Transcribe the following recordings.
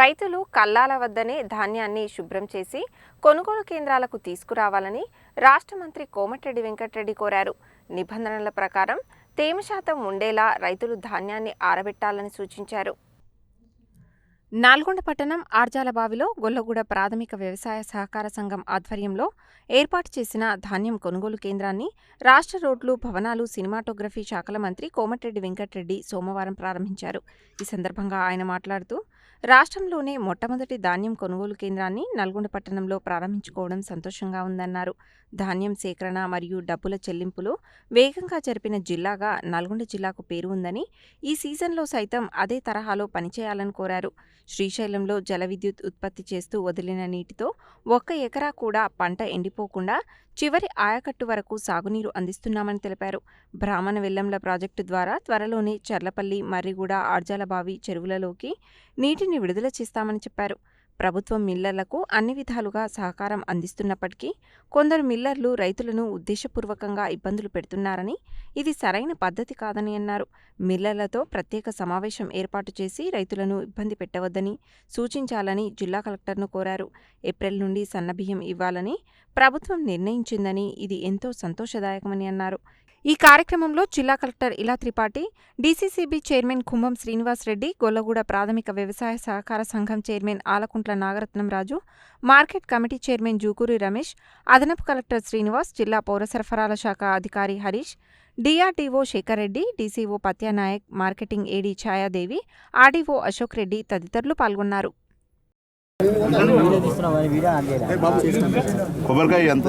రైతులు కల్లాల వద్దనే ధాన్యాన్ని శుభ్రం చేసి కొనుగోలు కేంద్రాలకు తీసుకురావాలని రాష్ట్ర మంత్రి కోమటిరెడ్డి వెంకటరెడ్డి కోరారు. నిబంధనల ప్రకారం తేమ శాతం ఉండేలా రైతులు ధాన్యాన్ని ఆరబెట్టాలని సూచించారు. నల్గొండ పట్టణం ఆర్జాలబావిలో గొల్లగూడ ప్రాథమిక వ్యవసాయ సహకార సంఘం ఆధ్వర్యంలో ఏర్పాటు చేసిన ధాన్యం కొనుగోలు కేంద్రాన్ని రాష్ట్ర రోడ్లు భవనాలు సినిమాటోగ్రఫీ శాఖల మంత్రి కోమటిరెడ్డి వెంకటరెడ్డి సోమవారం ప్రారంభించారు. ఈ సందర్భంగా ఆయన మాట్లాడుతూ రాష్ట్రంలోనే మొట్టమొదటి ధాన్యం కొనుగోలు కేంద్రాన్ని నల్గొండ పట్టణంలో ప్రారంభించుకోవడం సంతోషంగా ఉందన్నారు. ధాన్యం సేకరణ మరియు డబ్బుల చెల్లింపులు వేగంగా జరిపిన జిల్లాగా నల్గొండ జిల్లాకు పేరు ఉందని ఈ సీజన్లో సైతం అదే తరహాలో పనిచేయాలని కోరారు. శ్రీశైలంలో జల విద్యుత్ ఉత్పత్తి చేస్తూ వదిలిన నీటితో ఒక్క ఎకరా కూడా పంట ఎండిపోకుండా చివరి ఆయకట్టు వరకు సాగునీరు అందిస్తున్నామని తెలిపారు. బ్రాహ్మణ వెల్లంల ప్రాజెక్టు ద్వారా త్వరలోనే చర్లపల్లి మర్రిగూడ ఆర్జాలబావి చెరువులలోకి నీటిని విడుదల చేస్తామని చెప్పారు. ప్రభుత్వం మిల్లర్లకు అన్ని విధాలుగా సహకారం అందిస్తున్నప్పటికీ కొందరు మిల్లర్లు రైతులను ఉద్దేశపూర్వకంగా ఇబ్బందులు పెడుతున్నారని ఇది సరైన పద్ధతి కాదని అన్నారు. మిల్లర్లతో ప్రత్యేక సమావేశం ఏర్పాటు చేసి రైతులను ఇబ్బంది పెట్టవద్దని సూచించాలని జిల్లా కలెక్టర్ను కోరారు. ఏప్రిల్ నుండి సన్నబియ్యం ఇవ్వాలని ప్రభుత్వం నిర్ణయించిందని ఇది ఎంతో సంతోషదాయకమని అన్నారు. ఈ కార్యక్రమంలో జిల్లా collector Ila Tripathi DCCB chairman Kumbham Srinivas Reddy Gollaguda ప్రాథమిక వ్యవసాయ సహకార సంఘం chairman Alakuntla Nagaratnam Raju market committee chairman Jukuri Ramesh అదనపు కలెక్టర్ శ్రీనివాస్ జిల్లా పౌర సరఫరాల శాఖ అధికారి Harish DRDO Shekar Reddy DCO Patyanayak marketing AD Chayadevi RDO Ashok Reddy తదితరులు పాల్గొన్నారు. కొబ్బరికాయ ఎంత?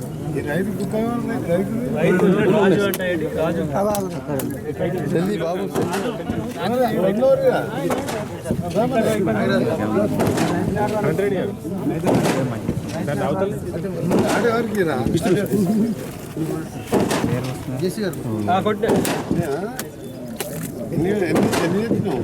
జల్దీ బాబు. ఎన్ని ఎన్ని ఎన్ని చెప్పినావు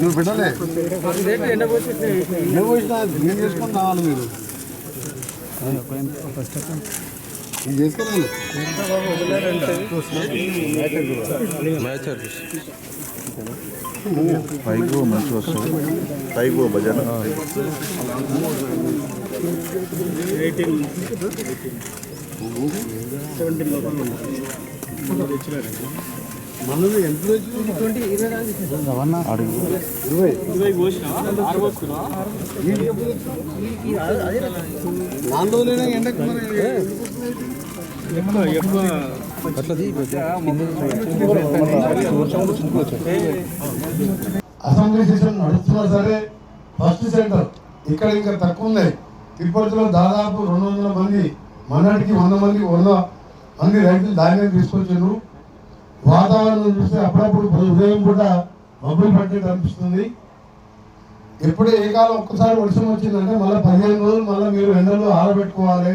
నువ్వు పెట్టలే నువ్వు పోసినా నేను చేసుకొని రావాలి మీరు ఇది చేసుకోవాలి పైకి మంచిగా వస్తుంది పైకి భజన మనది ఎంత ట్వంటీ ఇరవై నాలుగు రోజులైనా ఎండకు అసెంబ్లీ సెషన్ నడుస్తున్నా సరే ఫస్ట్ సెంటర్. ఇక్కడ ఇంకా తక్కువ ఉన్నాయి తిరుపతిలో దాదాపు రెండు వందల మంది మొన్నటికి వంద మంది వంద మంది రైతులు ధాన్యం తీసుకొచ్చారు. వాతావరణం చూస్తే అప్పుడప్పుడు ఉదయం పూట మబ్బులు పట్టినట్టు అనిపిస్తుంది. ఎప్పుడు ఏ కాలం ఒక్కసారి వర్షం వచ్చిందంటే మళ్ళీ పదిహేను రోజులు మళ్ళీ మీరు ఎండలో ఆరబెట్టుకోవాలి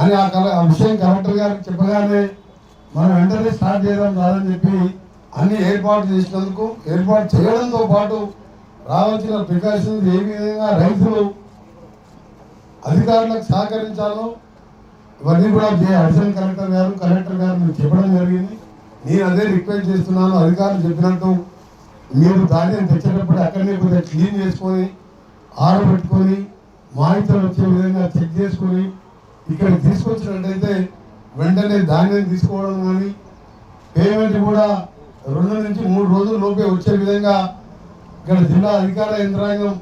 అని ఆ కల ఆ విషయం కలెక్టర్ గారికి చెప్పగానే మనం వెంటనే స్టార్ట్ చేయడం కాదని చెప్పి అన్ని ఏర్పాటు చేసినందుకు ఏర్పాటు చేయడంతో పాటు రావాల్సిన ప్రికాషన్స్ ఏ విధంగా రైతులు అధికారులకు సహకరించాలో ఇవన్నీ కూడా జే అడిషనల్ కలెక్టర్ గారు కలెక్టర్ గారు మీరు చెప్పడం జరిగింది. నేను అదే రిక్వెస్ట్ చేస్తున్నాను. అధికారులు చెప్పినట్టు మీరు ధాన్యం తెచ్చేటప్పుడు అక్కడనే కొద్దిగా క్లీన్ చేసుకొని ఆరబెట్టుకొని మాయితలు వచ్చే విధంగా చెక్ చేసుకొని ఇక్కడ తీసుకొచ్చినట్టయితే వెంటనే ధాన్యం తీసుకోవడం కానీ పేమెంట్ కూడా రెండు నుంచి మూడు రోజుల లోపే వచ్చే విధంగా ఇక్కడ జిల్లా అధికార యంత్రాంగం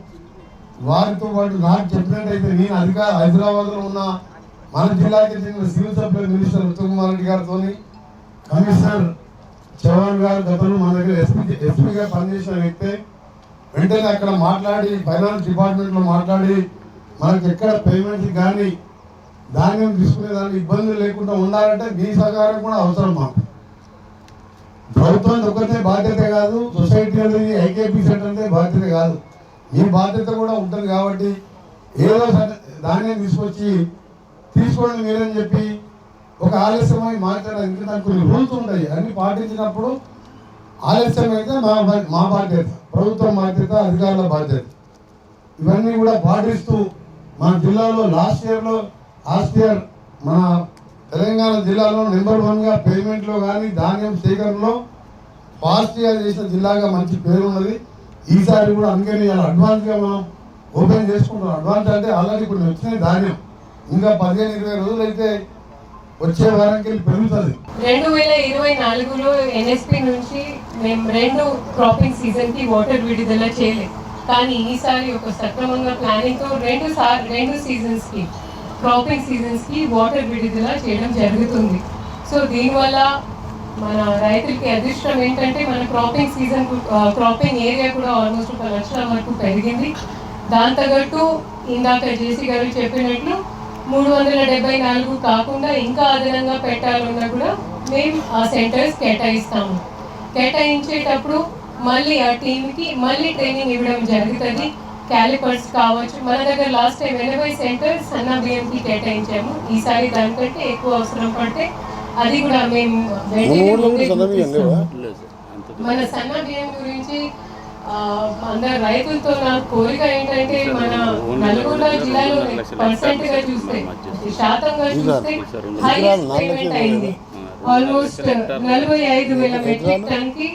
వారితో పాటు నాకు చెప్పినట్టయితే నేను అధికార హైదరాబాద్లో ఉన్న మన జిల్లాకి చెందిన civil supply minister Uttam Kumar Reddy గారితో కమిషనర్ చౌహాన్ గారు గతంలో మన దగ్గర ఎస్పీ ఎస్పీగా పనిచేసిన వ్యక్తి. వెంటనే అక్కడ మాట్లాడి ఫైనాన్స్ డిపార్ట్మెంట్లో మాట్లాడి మనకి ఎక్కడ పేమెంట్ కానీ ధాన్యం తీసుకునే దానికి ఇబ్బందులు లేకుండా ఉండాలంటే మీ సహకారం కూడా అవసరం మాకు. ప్రభుత్వం ఒక్కటే బాధ్యత కాదు సొసైటీ అనేది ఐకేపీ సెంటర్ అంటే బాధ్యత కాదు. మీ బాధ్యత కూడా ఉంటుంది కాబట్టి ఏదో ధాన్యం తీసుకొచ్చి తీసుకోండి మీరని చెప్పి ఒక ఆలస్యమై మాట్లాడాలి ఇంకా దానికి కొన్ని రూల్స్ ఉంటాయి. అన్ని పాటించినప్పుడు ఆలస్యం అయితే మా మా బాధ్యత ప్రభుత్వం బాధ్యత అధికారుల బాధ్యత. ఇవన్నీ కూడా పాటిస్తూ మన జిల్లాలో లాస్ట్ ఇయర్లో లాస్ట్ ఇయర్ మన తెలంగాణ జిల్లాలో నెంబర్ వన్గా పేమెంట్లో కానీ ధాన్యం సేకరణలో ఫాస్ట్గా చేసిన జిల్లాగా మంచి పేరు ఉన్నది. ఈసారి కూడా అందుకని ఇలా అడ్వాన్స్గా మనం ఓపెన్ చేసుకుంటాం అడ్వాన్స్ అంటే ఆల్రెడీ కొన్ని వచ్చినాయి ధాన్యం. ఇంకా పదిహేను ఇరవై రోజులు అయితే వచ్చే వారానికి పెరుగుతుంది. రెండు వేల ఇరవై నాలుగులో ఎన్ఎస్పి నుంచి మేము రెండు క్రాపింగ్ సీజన్కి వాటర్ విడుదల చేయలేదు. కానీ ఈసారి ఒక సక్రమంగా ప్లానింగ్తో రెండు సార్ రెండు సీజన్స్కి క్రాపింగ్ సీజన్స్కి వాటర్ విడుదల చేయడం జరుగుతుంది. సో దీనివల్ల మన రైతులకి అదృష్టం ఏంటంటే మన క్రాపింగ్ సీజన్ క్రాపింగ్ ఏరియా కూడా ఆల్మోస్ట్ ఒక లక్షల వరకు పెరిగింది. దాని తగ్గట్టు ఇందాక జేసీ గారు చెప్పినట్లు మూడు వందల డెబ్బై నాలుగు కాకుండా ఇంకా అదనంగా పెట్టాలన్నా కూడా మేము ఆ సెంటర్స్ కేటాయిస్తాము. కేటాయించేటప్పుడు మళ్ళీ ఆ టీంకి మళ్ళీ ట్రైనింగ్ ఇవ్వడం జరుగుతుంది. క్యాలిపర్స్ కావచ్చు మన దగ్గర లాస్ట్ టైం ఎనభై సెంటర్స్ సన్న బియ్యంకి కేటాయించాము. ఈసారి దానికంటే ఎక్కువ అవసరం పడితే అది కూడా మేము. మన సన్న బియ్యం గురించి అందరు రైతులతో నా కోరిక ఏంటంటే మన నల్గొండ జిల్లాలో పర్సెంట్గా చూస్తే శాతంగా చూస్తే హైయెస్ట్ పేమెంట్ అయింది. ఆల్మోస్ట్ నలభై ఐదు వేల మెట్రిక్ టన్కి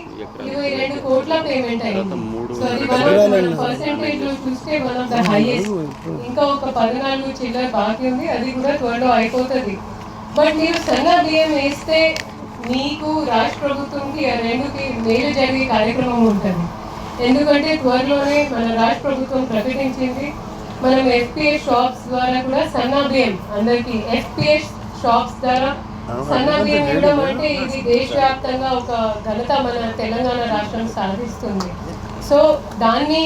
ఇరవై రెండు కోట్ల పేమెంట్ అయింది. సో అది మన పర్సెంటేజ్లో చూస్తే వన్ ఆఫ్ ద హైయెస్ట్ ఇంకా ఒక పద్నాలుగు చిల్లర బాకీ ఉంది అది కూడా త్వరలో అయిపోతుంది. బట్ మీరు సన్న బియ్యం వేస్తే మీకు రాష్ట్ర ప్రభుత్వంకి రెండుకి మేలు జరిగే కార్యక్రమం ఉంటుంది. ఎందుకంటే త్వరలోనే మన రాష్ట్ర ప్రభుత్వం ప్రకటించింది. మనం ఎఫ్పిఎస్ షాప్స్ ద్వారా కూడా సన్నా బియ్యం అందరికి ఎఫ్పిఎస్ షాప్స్ ద్వారా సన్నా బియ్యం ఇవ్వడం అంటే ఇది దేశవ్యాప్తంగా ఒక ఘనత మన తెలంగాణ రాష్ట్రం సాధిస్తుంది. సో దాన్ని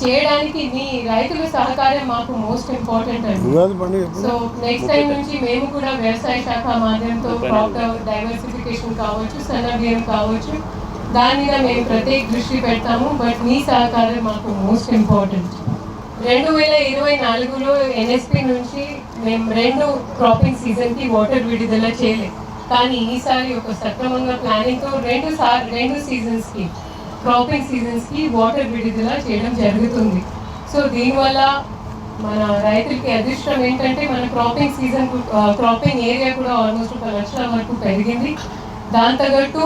చేయడానికి మీ రైతుల సహకారం మాకు మోస్ట్ ఇంపార్టెంట్ అండి? సో నెక్స్ట్ టైం నుంచి మేము కూడా వ్యవసాయ శాఖ మాధ్యమంతో క్రాప్ డైవర్సిఫికేషన్ కావచ్చు సన్న బియ్యం కావచ్చు దాని మీద మేము ప్రత్యేక దృష్టి పెడతాము బట్ మీ సహకారం మాకు మోస్ట్ ఇంపార్టెంట్ రెండు వేల ఇరవై నాలుగులో ఎన్ఎస్పి నుంచి మేము రెండు క్రాపింగ్ సీజన్కి వాటర్ విడుదల చేయలేదు. కానీ ఈసారి ఒక సక్రమంగా ప్లానింగ్తో రెండు సార్ రెండు సీజన్స్కి క్రాపింగ్ సీజన్స్కి వాటర్ విడుదల చేయడం జరుగుతుంది. సో దీనివల్ల మన రైతులకి అదృష్టం ఏంటంటే మన క్రాపింగ్ సీజన్ క్రాపింగ్ ఏరియా కూడా ఆల్మోస్ట్ ఒక లక్షల వరకు పెరిగింది. దాని తగ్గట్టు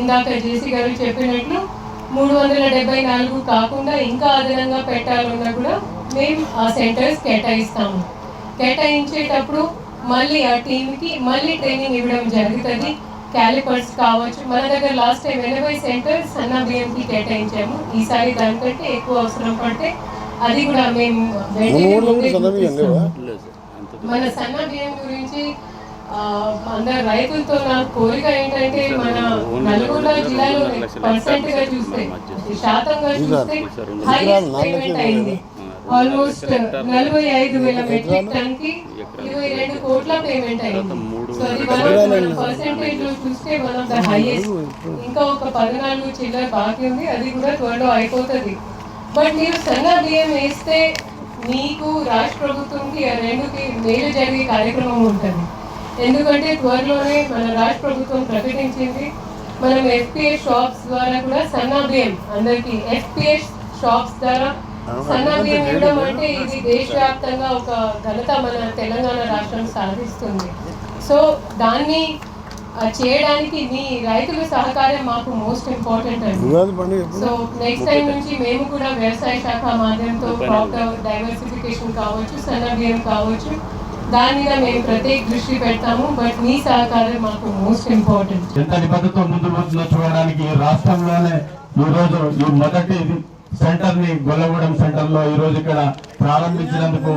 ఇందాక జేసీ గారు చెప్పినట్లు మూడు వందల డెబ్బై నాలుగు కాకుండా ఇంకా అదనంగా పెట్టాలన్నా కూడా మేము ఆ సెంటర్స్ కేటాయిస్తాము. కేటాయించేటప్పుడు మళ్ళీ ఆ టీంకి మళ్ళీ ట్రైనింగ్ ఇవ్వడం జరుగుతుంది. క్యాలిపర్స్ కావచ్చు మన దగ్గర లాస్ట్ టైం ఎనభై సెంటర్స్ సన్న బియ్యంకి కేటాయించాము. ఈసారి దానికంటే ఎక్కువ అవసరం పడితే అది కూడా మేము. మన సన్న బియ్యం గురించి అందరు రైతులతో నా కోరిక ఏంటంటే మన నల్గొండ జిల్లాలో పర్సెంట్గా చూస్తే శాతంగా చూస్తే హైయెస్ట్ పేమెంట్ అయింది. ఆల్మోస్ట్ నలభై ఐదు వేల మెట్రిక్ టన్కి ఇరవై రెండు కోట్ల పేమెంట్ అయింది. సో అది మన పర్సెంటేజ్లో చూస్తే వన్ ఆఫ్ ద హైయెస్ట్ ఇంకా ఒక పద్నాలుగు చిల్లర బాకీ ఉంది అది కూడా త్వరలో అయిపోతుంది. బట్ మీరు సన్న బియ్యం వేస్తే మీకు రాష్ట్ర ప్రభుత్వంకి రెండుకి మేలు జరిగే కార్యక్రమం ఉంటుంది. ఎందుకంటే త్వరలోనే మన రాష్ట్ర ప్రభుత్వం ప్రకటించింది మనం ఎఫ్పిఎస్ షాప్స్ ద్వారా కూడా సన్నా బియ్యం అందరికి ఎఫ్పిఎస్ షాప్స్ ద్వారా సన్నా బియ్యం ఇవ్వడం అంటే ఇది దేశవ్యాప్తంగా ఒక ఘనత మన తెలంగాణ రాష్ట్రం సాధిస్తుంది. సో దాన్ని ఆ, చేయడానికి మీ రైతుల సహకారం మాకు మోస్ట్ ఇంపార్టెంట్ అండి. సో నెక్స్ట్ టైం నుంచి మేము కూడా వ్యవసాయ శాఖ మాధ్యమంతో క్రాప్ డైవర్సిఫికేషన్ కావచ్చు సన్న బియ్యం కావచ్చు దాని మీద మేము ప్రత్యేక దృష్టి పెడతాము బట్ మీ సహకారం మాకు మోస్ట్ ఇంపార్టెంట్. ఎంత నిబద్ధతో ముందు పోతుందో చూడడానికి రాష్ట్రంలోనే ఈ రోజు ఈ మొదటి సెంటర్ని గొల్లగూడెం సెంటర్లో ఈ రోజు ఇక్కడ ప్రారంభించినందుకు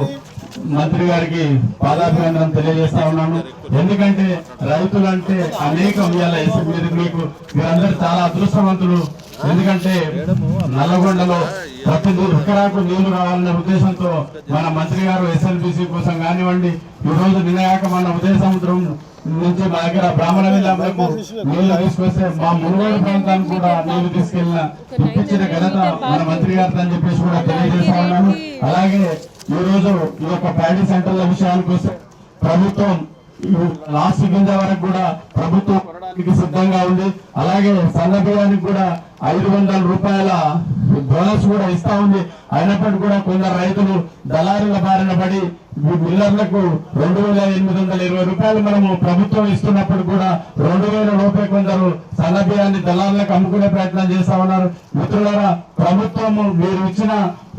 మంత్రి గారికి పాదాభివందనం తెలియజేస్తా ఉన్నాను. ఎందుకంటే రైతులంటే అనేకం ఇవాళ మీరు మీకు మీరందరూ చాలా అదృష్టవంతులు. ఎందుకంటే నల్లగొండలో ప్రతి ఎకరాకు నీళ్ళు రావాలనే ఉద్దేశంతో మన మంత్రి గారు ఎస్ఎల్బిసి కోసం కానివ్వండి ఈ రోజు వినాయక మన ఉదయ సముద్రం నుంచి మా దగ్గర బ్రాహ్మణ విలాపకు నీళ్ళు తీసుకొస్తే మా మునుగోడు ప్రాంతానికి కూడా నీళ్ళు తీసుకెళ్ళిన ఇప్పించిన ఘనత మన మంత్రి గారితో అని చెప్పేసి కూడా తెలియజేస్తా ఉన్నాను. అలాగే ఈ రోజు ఈ యొక్క ప్యాడీ సెంటర్ల విషయానికి వస్తే ప్రభుత్వం లాస్ట్ గింజ వరకు కూడా ప్రభుత్వం కొనడానికి సిద్ధంగా ఉంది. అలాగే సన్నబియ్యానికి కూడా ఐదు వందల రూపాయల బోనస్ కూడా ఇస్తా ఉంది. అయినప్పటికీ కూడా కొందరు రైతులు దళారుల బారిన పడి ఈ మిల్లర్లకు రెండు వేల ఎనిమిది వందల ఇరవై రూపాయలు మనము ప్రభుత్వం ఇస్తున్నప్పుడు కూడా రెండు వేల రూపాయలు కొందరు సన్నబియ్యాన్ని దళారులకు అమ్ముకునే ప్రయత్నం చేస్తా ఉన్నారు. మిత్రులారా ప్రభుత్వము మీరు ఇచ్చిన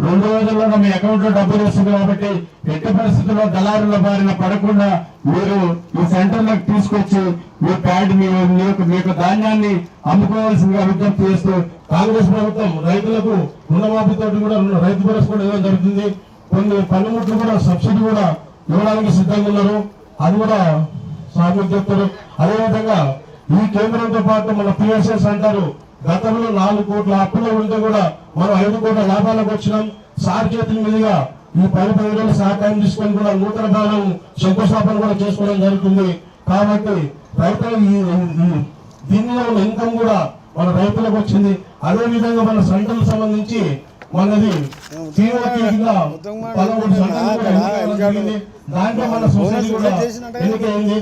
రెండు రోజుల్లో మీ అకౌంట్లో డబ్బులు వస్తుంది కాబట్టి ఎట్టి పరిస్థితుల్లో దళారుల బారిన పడకుండా మీరు ఈ సెంటర్లకు తీసుకొచ్చి మీ ప్యాడ్ మీ మీకు మీ యొక్క ధాన్యాన్ని అమ్ముకోవాల్సిందిగా విజ్ఞప్తి చేస్తూ కాంగ్రెస్ ప్రభుత్వం రైతులకు రుణమాఫీతో కూడా రైతు భరోసా కూడా ఇవ్వడం జరుగుతుంది. కొన్ని పనిముట్లు కూడా సబ్సిడీ కూడా ఇవ్వడానికి సిద్ధంగా ఉన్నారు. అది కూడా స్వామి చెప్తారు. అదేవిధంగా ఈ కేంద్రంతో పాటు మన పిఎస్ఎస్ అంటారు గతంలో నాలుగు కోట్ల అప్పులు ఉంటే కూడా మనం ఐదు కోట్ల లాభాలకు వచ్చినాం. సార్ చేతుల మీదుగా ఈ పది పది సహకారం తీసుకొని కూడా నూతన భవనం శంకుస్థాపన కూడా చేసుకోవడం జరుగుతుంది. కాబట్టి రైతులు ఈ- దీనిలో ఉన్న ఇన్కమ్ కూడా మన రైతులకు వచ్చింది. అదేవిధంగా మన సంటలకు సంబంధించి మనది పదమూడు సంఘాలు. దాంట్లో మన సొసైటీ కూడా ఎన్నికైంది